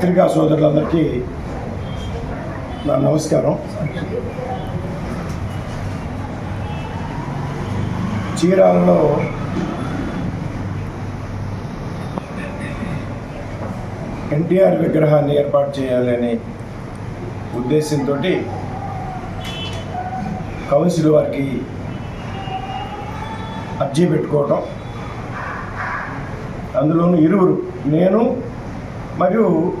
పత్రికా సోదరులందరికీ నా నమస్కారం. చీరాలలో ఎన్టీఆర్ విగ్రహాన్ని ఏర్పాటు చేయాలనే ఉద్దేశంతో కౌన్సిల్ వారికి అర్జీ పెట్టుకోవటం. అందులోనూ ఇరువురు నేను మరియు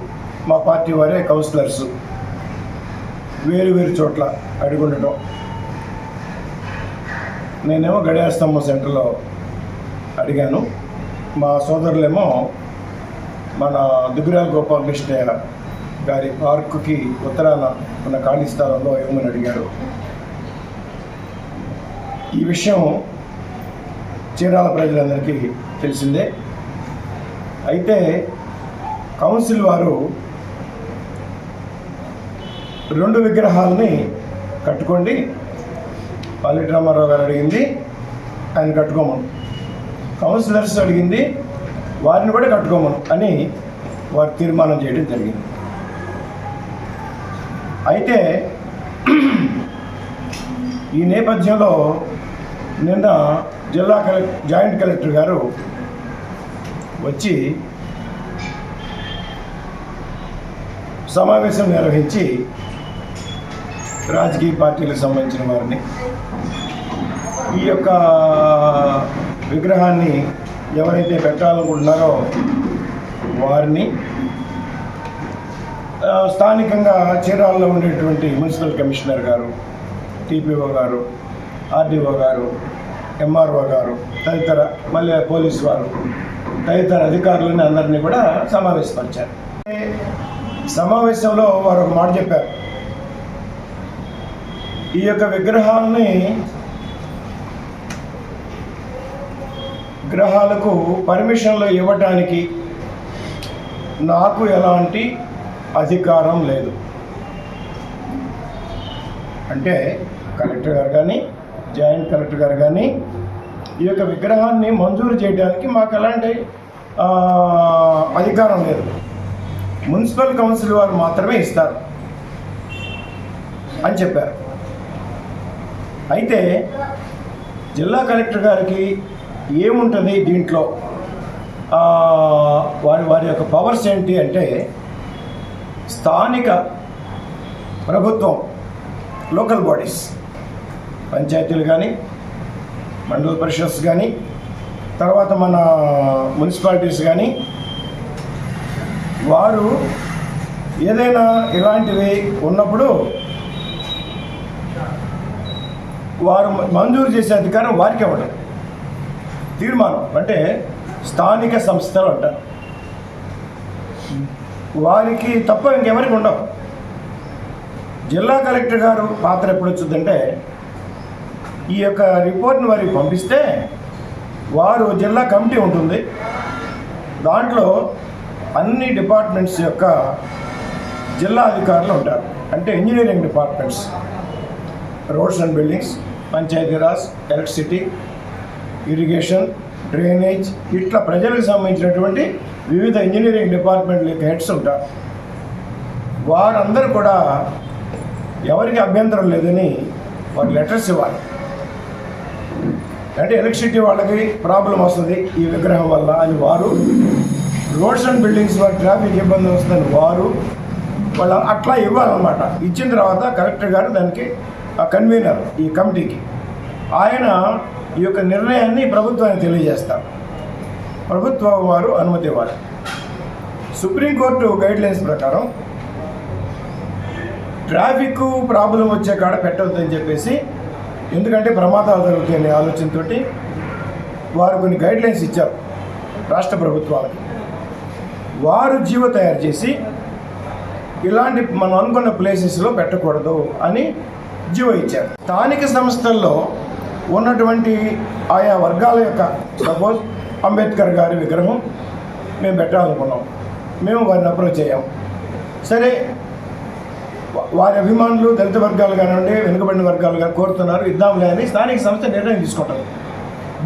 మా పార్టీ వారే కౌన్సిలర్స్. వేరు వేరు చోట్ల అడిగి ఉండటం నేనేమో గడియార స్తంభం సెంటర్లో అడిగాను. మా సోదరులేమో మన దుగ్గిరాల కృష్ణయ్య గారి పార్కుకి ఉత్తరాన ఉన్న ఖాళీ స్థలంలో ఇవ్వమని అడిగారు ఈ విషయం చీరాల ప్రజలందరికీ తెలిసిందే. అయితే కౌన్సిల్ వారు రెండు విగ్రహాలని కట్టుకోండి. పల్లెటి రామారావు గారు అడిగింది ఆయన కట్టుకోమను. కౌన్సిలర్స్ అడిగింది వారిని కూడా కట్టుకోమను అని వారు తీర్మానం చేయడం జరిగింది. అయితే ఈ నేపథ్యంలో నిన్న జిల్లా కలెక్ట్ జాయింట్ కలెక్టర్ గారు వచ్చి సమావేశం నిర్వహించి రాజకీయ పార్టీలకు సంబంధించిన వారిని. ఈ యొక్క విగ్రహాన్ని ఎవరైతే పెట్టాలనుకుంటున్నారో వారిని స్థానికంగా చీరాలలో ఉండేటువంటి మున్సిపల్ కమిషనర్ గారు టీపీఓ గారు ఆర్డీఓ గారు ఎంఆర్ఓ గారు తదితర మళ్ళీ పోలీస్ వారు తదితర అధికారులని అందరినీ కూడా సమావేశపరిచారు. సమావేశంలో వారు ఒక మాట చెప్పారు. ఈ యొక్క విగ్రహాలని గ్రహాలకు పర్మిషన్లు ఇవ్వటానికి నాకు ఎలాంటి అధికారం లేదు. అంటే కలెక్టర్ గారు కానీ జాయింట్ కలెక్టర్ గారు కానీ ఈ యొక్క విగ్రహాన్ని మంజూరు చేయడానికి మాకు ఎలాంటి అధికారం లేదు. మున్సిపల్ కౌన్సిల్ వారు మాత్రమే ఇస్తారు అని చెప్పారు. అయితే జిల్లా కలెక్టర్ గారికి ఏముంటుంది దీంట్లో? వారి వారి యొక్క పవర్స్ ఏంటి అంటే స్థానిక ప్రభుత్వం లోకల్ బాడీస్ పంచాయతీలు కానీ మండల పరిషత్స్ కానీ తర్వాత మన మున్సిపాలిటీస్ కానీ వారు ఏదైనా ఇలాంటివి ఉన్నప్పుడు వారు మంజూరు చేసే అధికారం వారికి ఇవ్వడం. తీర్మానం అంటే స్థానిక సంస్థలు అంటారు వారికి తప్ప ఇంకెవరికి ఉండవు. జిల్లా కలెక్టర్ గారు పాత్ర ఎప్పుడు వచ్చిందంటే ఈ యొక్క రిపోర్ట్ని వారికి పంపిస్తే వారు జిల్లా కమిటీ ఉంటుంది. దాంట్లో అన్ని డిపార్ట్మెంట్స్ యొక్క జిల్లా అధికారులు ఉంటారు. అంటే engineering departments. Roads and buildings Panchayati Raj electricity irrigation drainage ఇట్లా ప్రజలకు సంబంధించినటువంటి వివిధ ఇంజనీరింగ్ డిపార్ట్మెంట్ల యొక్క హెడ్స్ ఉంటారు. వారందరూ కూడా ఎవరికి అభ్యంతరం లేదని వారు లెటర్స్ ఇవ్వాలి. అంటే ఎలక్ట్రిసిటీ వాళ్ళకి ప్రాబ్లం వస్తుంది ఈ విగ్రహం వల్ల అని వారు రోడ్స్ అండ్ బిల్డింగ్స్ వారి ట్రాఫిక్ ఇబ్బంది వస్తుందని వారు వాళ్ళ అట్లా ఇవ్వాలన్నమాట. ఇచ్చిన తర్వాత కలెక్టర్ గారు దానికి కన్వీనర్ ఈ కమిటీకి. ఆయన ఈ యొక్క నిర్ణయాన్ని ప్రభుత్వానికి తెలియజేస్తారు. ప్రభుత్వం వారు అనుమతి ఇవ్వాలి. సుప్రీంకోర్టు గైడ్లైన్స్ ప్రకారం ట్రాఫిక్ ప్రాబ్లం వచ్చే కాడ పెట్టవద్దని చెప్పేసి ఎందుకంటే ప్రమాదాలు జరుగుతాయనే ఆలోచనతో వారు కొన్ని గైడ్లైన్స్ ఇచ్చారు రాష్ట్ర ప్రభుత్వాలకి. వారు జీవ తయారు చేసి ఇలాంటి మనం అనుకున్న ప్లేసెస్లో పెట్టకూడదు అని జీవో ఇచ్చారు. స్థానిక సంస్థల్లో ఉన్నటువంటి ఆయా వర్గాల యొక్క సపోజ్ అంబేద్కర్ గారి విగ్రహం మేము పెట్టాలనుకున్నాం. మేము వారిని అప్రోచ్ అయ్యాం సరే వారి అభిమానులు దళిత వర్గాలు కానివ్వండి వెనుకబడిన వర్గాలు కానీ కోరుతున్నారు ఇద్దాంలే అని స్థానిక సంస్థ నిర్ణయం తీసుకుంటారు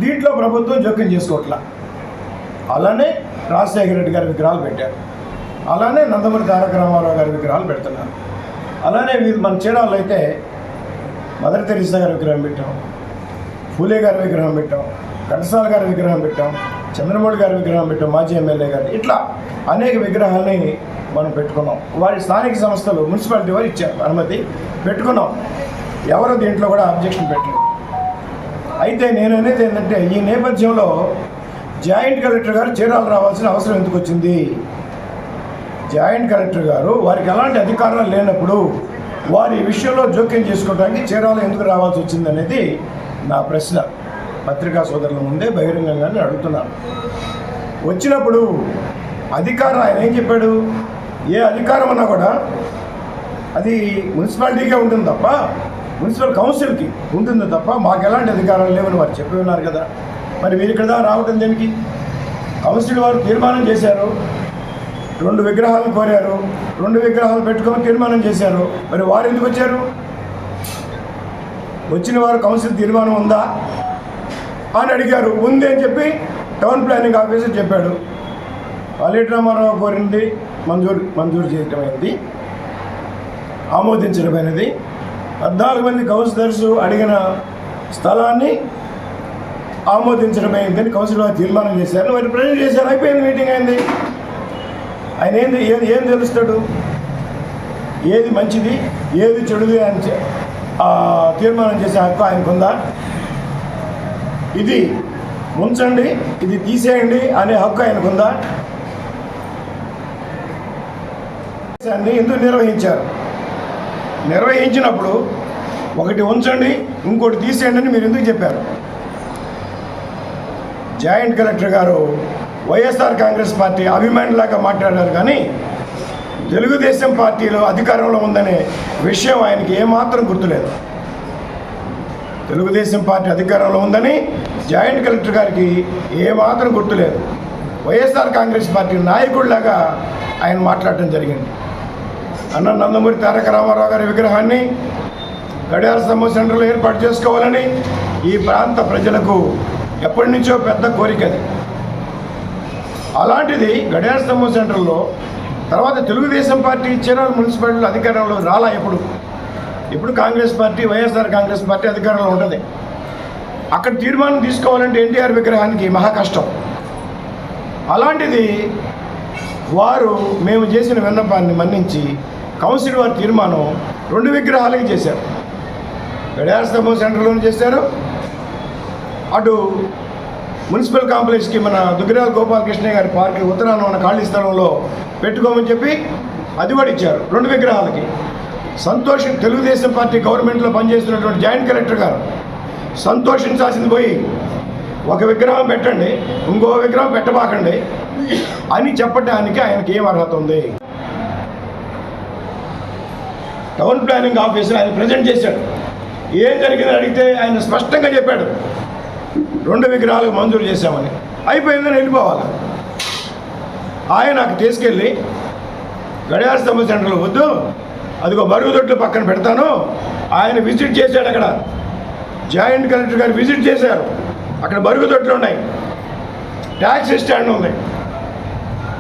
దీంట్లో ప్రభుత్వం జోక్యం చేసుకోవట్లా. అలానే రాజశేఖర రెడ్డి గారి విగ్రహాలు పెట్టారు. అలానే నందమూరి తారక రామారావు గారి విగ్రహాలు పెడుతున్నారు. అలానే వీళ్ళు మన చీరాల్లో అయితే మదర్ తెరీసా గారి విగ్రహం పెట్టాం. ఫూలే గారి విగ్రహం పెట్టాం. ఘంటసాల గారి విగ్రహం పెట్టాం. చంద్రమౌళి గారి విగ్రహం పెట్టాం. మాజీ ఎమ్మెల్యే గారి ఇట్లా అనేక విగ్రహాలని మనం పెట్టుకున్నాం. వారి స్థానిక సంస్థలు మున్సిపాలిటీ వారు ఇచ్చారు అనుమతి పెట్టుకున్నాం. ఎవరు దీంట్లో కూడా అబ్జెక్షన్ పెట్టలేదు. అయితే నేను అనేది ఏంటంటే ఈ నేపథ్యంలో జాయింట్ కలెక్టర్ గారు చీరాలు రావాల్సిన అవసరం ఎందుకు వచ్చింది? జాయింట్ కలెక్టర్ గారు వారికి ఎలాంటి అధికారాలు లేనప్పుడు వారి విషయంలో జోక్యం చేసుకోవడానికి చీరాలు ఎందుకు రావాల్సి వచ్చింది అనేది నా ప్రశ్న. పత్రికా సోదరుల ముందే బహిరంగంగానే అడుగుతున్నాను వచ్చినప్పుడు అధికారం ఆయన ఏం చెప్పాడు? ఏ అధికారం అన్నా కూడా అది మున్సిపాలిటీకే ఉంటుంది తప్ప మున్సిపల్ కౌన్సిల్కి ఉంటుంది తప్ప మాకు ఎలాంటి అధికారాలు లేవని వారు చెప్పి ఉన్నారు కదా. మరి మీరు ఇక్కడ రావటం దేనికి? కౌన్సిల్ వారు తీర్మానం చేశారు. రెండు విగ్రహాలు కోరారు. రెండు విగ్రహాలు పెట్టుకొని తీర్మానం చేశారు. మరి వారు ఎందుకు వచ్చారు? వచ్చిన వారు కౌన్సిల్ తీర్మానం ఉందా? అని అడిగారు. ఉంది అని చెప్పి టౌన్ ప్లానింగ్ ఆఫీసర్ చెప్పాడు. పాలేటి రామారావు కోరింది మంజూరు మంజూరు చేయటమైనది ఆమోదించడమైనది పద్నాలుగు మంది కౌన్సిలర్స్ అడిగిన స్థలాన్ని ఆమోదించడమైందని కౌన్సిల్ వారు తీర్మానం చేశారు. మరి ప్రజెంట్ చేశారు. అయిపోయింది మీటింగ్. ఆయన ఏంది ఏది ఏం తెలుస్తాడు? ఏది మంచిది ఏది చెడుది అని తీర్మానం చేసే హక్కు ఆయనకుందా? ఇది ఉంచండి ఇది తీసేయండి అనే హక్కు ఆయనకుందా? ఎందుకు నిర్వహించారు? నిర్వహించినప్పుడు ఒకటి ఉంచండి ఇంకోటి తీసేయండి అని మీరు ఎందుకు చెప్పారు? జాయింట్ కలెక్టర్ గారు వైఎస్ఆర్ కాంగ్రెస్ పార్టీ అభిమానులాగా మాట్లాడారు కానీ తెలుగుదేశం పార్టీలో అధికారంలో ఉందనే విషయం ఆయనకి ఏమాత్రం గుర్తులేదు. తెలుగుదేశం పార్టీ అధికారంలో ఉందని జాయింట్ కలెక్టర్ గారికి ఏమాత్రం గుర్తులేదు. వైఎస్ఆర్ కాంగ్రెస్ పార్టీ నాయకుడిలాగా ఆయన మాట్లాడటం జరిగింది. అన్న నందమూరి తారక రామారావు గారి విగ్రహాన్ని గడియార సమూహ సెంటర్లో ఏర్పాటు చేసుకోవాలని ఈ ప్రాంత ప్రజలకు ఎప్పటి నుంచో పెద్ద కోరిక అది. అలాంటిది గడియార స్తంభం సెంటర్లో తర్వాత తెలుగుదేశం పార్టీ చీరాల మున్సిపాలిటీలో అధికారంలో రాలా ఎప్పుడు? ఇప్పుడు కాంగ్రెస్ పార్టీ వైఎస్ఆర్ కాంగ్రెస్ పార్టీ అధికారంలో ఉంటుంది. అక్కడ తీర్మానం తీసుకోవాలంటే ఎన్టీఆర్ విగ్రహానికి మహా కష్టం. అలాంటిది వారు మేము చేసిన విన్నపాన్ని మన్నించి కౌన్సిల్ వారి తీర్మానం రెండు విగ్రహాలకి చేశారు. గడియార స్తంభం సెంటర్లోనే చేశారు. అటు మున్సిపల్ కాంప్లెక్స్కి మన దుగ్గిరాల గోపాలకృష్ణ గారి పార్క్ ఉత్తరాన ఉన్న ఖాళీ స్థలంలో పెట్టుకోమని చెప్పి అది కూడా ఇచ్చారు. రెండు విగ్రహాలకి. సంతోష్ తెలుగుదేశం పార్టీ గవర్నమెంట్లో పనిచేస్తున్నటువంటి జాయింట్ కలెక్టర్ గారు సంతోషించాల్సింది పోయి ఒక విగ్రహం పెట్టండి ఇంకో విగ్రహం పెట్టబాకండి అని చెప్పడానికి ఆయనకి ఏం అర్హత ఉంది? టౌన్ ప్లానింగ్ ఆఫీసర్ ఆయన ప్రజెంట్ చేశాడు. ఏం జరిగిందని అడిగితే ఆయన స్పష్టంగా చెప్పాడు. రెండు విగ్రహాలకు మంజూరు చేశామని. అయిపోయిందని వెళ్ళిపోవాలి. ఆయన నాకు తీసుకెళ్ళి గడియార స్తంభ సెంటర్లో వద్దు అదిగో మరుగుదొడ్లు పక్కన పెడతాను ఆయన విజిట్ చేశాడు అక్కడ. జాయింట్ కలెక్టర్ గారు విజిట్ చేశారు. అక్కడ మరుగుదొడ్లు ఉన్నాయి. ట్యాక్సీ స్టాండ్ ఉంది.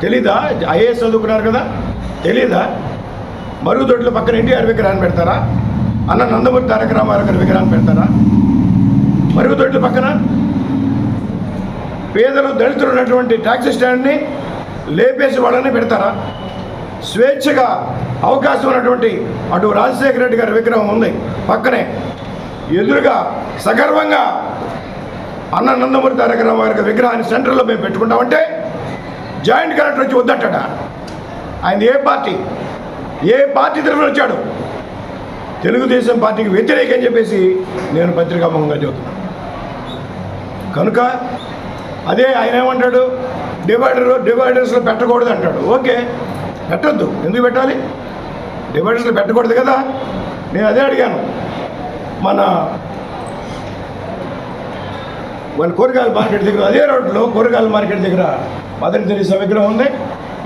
తెలీదా? ఐఏఎస్ చదువుకున్నారు కదా? తెలీదా? మరుగుదొడ్ల పక్కన ఎన్టీఆర్ విగ్రహాన్ని పెడతారా? అన్న నందమూరి తారక రామారావు గారి విగ్రహాన్ని పెడతారా? మరుగుదొడ్ల పక్కన పేదలు దళితులు ఉన్నటువంటి ట్యాక్సీ స్టాండ్ని లేపేసి వాళ్ళని పెడతారా? స్వేచ్ఛగా అవకాశం ఉన్నటువంటి అటు రాజశేఖర రెడ్డి గారి విగ్రహం ఉంది పక్కనే. ఎదురుగా సగర్వంగా అన్న నందమూరి తారక రామారావు గారి విగ్రహాన్ని సెంటర్లో మేము పెట్టుకుంటామంటే జాయింట్ కలెక్టర్ వచ్చి వద్దట ఆయన ఏ పార్టీ? ఏ పార్టీ తరఫున వచ్చాడు? తెలుగుదేశం పార్టీకి వ్యతిరేకం చెప్పేసి నేను పత్రికాముఖంగా చెబుతున్నాను. కనుక అదే ఆయన ఏమంటాడు? డివైడర్ డివైడర్స్లో పెట్టకూడదు అంటాడు. ఓకే పెట్టద్దు. ఎందుకు పెట్టాలి? డివైడర్స్లో పెట్టకూడదు కదా? నేను అదే అడిగాను. మన మన కూరగాయల మార్కెట్ దగ్గర అదే రోడ్లో కూరగాయల మార్కెట్ దగ్గర మదర్ తెరీసా విగ్రహం ఉంది.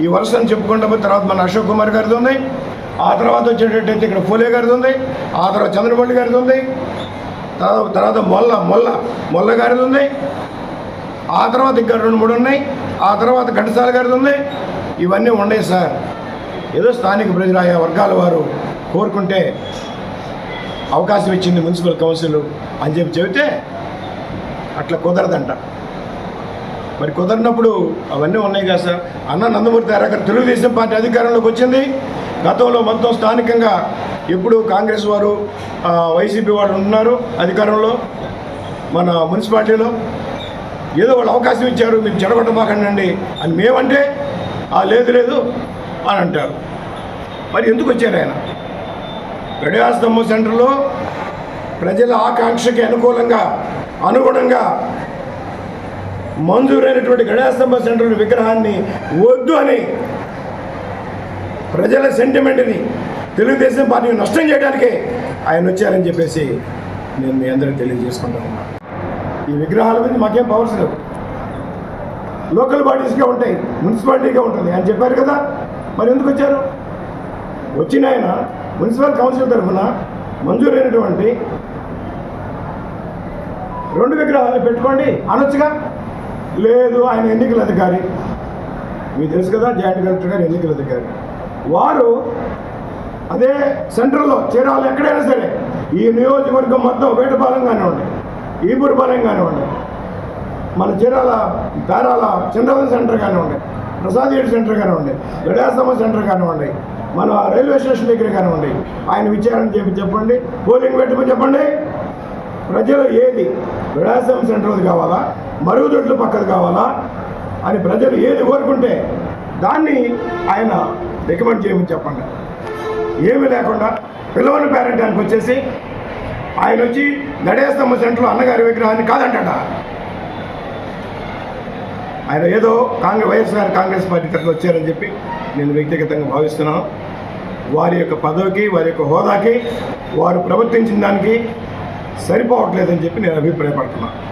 ఈ వరుసని చెప్పుకుంటా తర్వాత మన అశోక్ కుమార్ గారిది ఉంది. ఆ తర్వాత వచ్చేటట్టయితే ఇక్కడ ఫూలే గారిది ఉంది. ఆ తర్వాత చంద్రబాబు గారిది ఉంది. తర్వాత తర్వాత మొల్ల మొల్ల. మొల్ల గారిది ఉంది. ఆ తర్వాత ఇంకా రెండు మూడు ఉన్నాయి. ఆ తర్వాత ఘంటసాల గారిది ఉంది. ఇవన్నీ ఉన్నాయి సార్. ఏదో స్థానిక ప్రజలు ఆయా వర్గాల వారు కోరుకుంటే అవకాశం ఇచ్చింది మున్సిపల్ కౌన్సిల్ అని చెప్పి చెబితే అట్లా కుదరదంట. మరి కుదరినప్పుడు అవన్నీ ఉన్నాయి కదా సార్. అన్న నందమూరి తారకర్ తెలుగుదేశం పార్టీ అధికారంలోకి వచ్చింది. గతంలో మొత్తం స్థానికంగా ఇప్పుడు కాంగ్రెస్ వారు వైసీపీ వారు ఉన్నారు అధికారంలో మన మున్సిపాలిటీలో. ఏదో వాళ్ళు అవకాశం ఇచ్చారు మీరు చెడగొట్టమాకండి అని మేమంటే "ఆ, లేదు లేదు అని అంటారు. మరి ఎందుకు వచ్చారు ఆయన? గడియాస్తంభం సెంటర్లో ప్రజల ఆకాంక్షకి అనుకూలంగా అనుగుణంగా మంజూరైనటువంటి గణేశస్తంభ సెంటర్ విగ్రహాన్ని వద్దు అని ప్రజల సెంటిమెంట్ని తెలుగుదేశం పార్టీని నష్టం చేయడానికే ఆయన వచ్చారని చెప్పేసి నేను మీ అందరికీ తెలియజేసుకుంటా ఉన్నాను ఈ విగ్రహాల మీద మాకేం పవర్స్ లేవు. లోకల్ బాడీస్గా ఉంటాయి మున్సిపాలిటీగా ఉంటుంది. అని చెప్పారు కదా మరి ఎందుకు వచ్చారు? వచ్చిన ఆయన మున్సిపల్ కౌన్సిల్ తరఫున మంజూరైనటువంటి రెండు విగ్రహాలు పెట్టుకోండి. అనొచ్చుగా? లేదు ఆయన ఎన్నికల అధికారి. మీకు తెలుసు కదా జాయింట్ కలెక్టర్ గారు ఎన్నికల అధికారి. వారు అదే సెంట్రల్లో చీరాలు ఎక్కడైనా సరే. ఈ నియోజకవర్గం మొత్తం వేటపాలెం కానివ్వండి ఈపురపాలెం కానివ్వండి మన చీరాల పేరాల చంద్రవరం సెంటర్ కానివ్వండి ప్రసాద్ గేట్ సెంటర్ కానివ్వండి గడియాస్తమ సెంటర్ కానివ్వండి మన రైల్వే స్టేషన్ దగ్గర కానివ్వండి ఆయన విచారణ చెప్పి చెప్పండి పోలింగ్ పెట్టుకుని చెప్పండి. ప్రజలు ఏది విడాసం సెంటర్ది కావాలా మరుగుదొడ్లు పక్కది కావాలా అని ప్రజలు ఏది కోరుకుంటే దాన్ని ఆయన రికమెండ్ చేయమని చెప్పండి. ఏమీ లేకుండా పిల్లవని పేరెంటానికి వచ్చేసి ఆయన వచ్చి గడేస్తమ్మ సెంటర్లో అన్నగారి విగ్రహాన్ని కాదంటాడా? ఆయన ఏదో కాంగ్రెస్ వైఎస్ఆర్ కాంగ్రెస్ పార్టీ తరఫున వచ్చారని చెప్పి నేను వ్యక్తిగతంగా భావిస్తున్నాను. వారి యొక్క పదవికి వారి యొక్క హోదాకి వారు ప్రవర్తించిన దానికి సరిపోవట్లేదని చెప్పి నేను అభిప్రాయపడుతున్నాను.